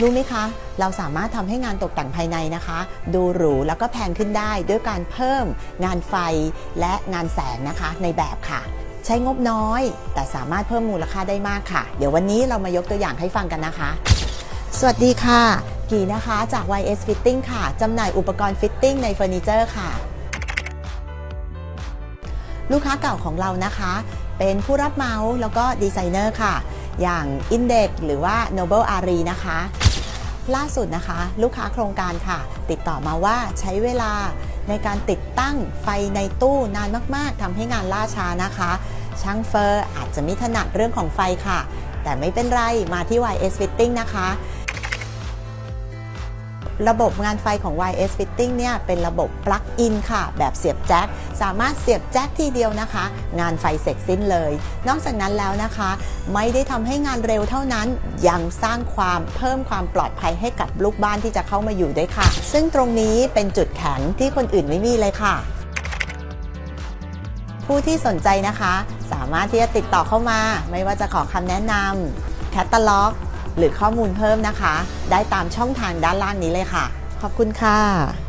รู้ไหมคะ เราสามารถทำให้งานตกแต่งภายในนะคะ ดูหรูแล้วก็แพงขึ้นได้ด้วยการเพิ่มงานไฟและงานแสงนะคะในแบบค่ะ ใช้งบน้อย แต่สามารถเพิ่มมูลค่าได้มากค่ะ เดี๋ยววันนี้เรามายกตัวอย่างให้ฟังกันนะคะ สวัสดีค่ะ กีนะคะจาก YS Fitting ค่ะจำหน่ายอุปกรณ์ฟิตติ้งในเฟอร์นิเจอร์ค่ะ ลูกค้าเก่าของเรานะคะ เป็นผู้รับเหมาแล้วก็ดีไซเนอร์ค่ะอย่าง Index หรือว่า Noble Ari นะคะ ล่าสุดนะคะ ลูกค้าโครงการค่ะ ติดต่อมาว่าใช้เวลาในการติดตั้งไฟในตู้นานมากๆทำให้งานล่าช้านะคะ ช่างเฟอร์อาจจะไม่ถนัดเรื่องของไฟค่ะ แต่ไม่เป็นไรมาที่ YS Fitting นะคะ ระบบงานไฟของ YS Fitting เนี่ยเป็นระบบ plug in ค่ะ แบบเสียบแจ็คสามารถเสียบแจ็คทีเดียวนะคะ งานไฟเสร็จสิ้นเลย นอกจากนั้นแล้วนะคะ ไม่ได้ทำให้งานเร็วเท่านั้น ยังสร้างความเพิ่มความปลอดภัยให้กับลูกบ้านที่จะเข้ามาอยู่ด้วยค่ะ ซึ่งตรงนี้เป็นจุดแข็งที่คนอื่นไม่มีเลยค่ะผู้ที่สนใจนะคะ สามารถที่จะติดต่อเข้ามา ไม่ว่าจะขอคำแนะนำแคตตาล็อก หรือข้อมูลเพิ่มนะคะ ได้ตามช่องทางด้านล่างนี้เลยค่ะ ขอบคุณค่ะ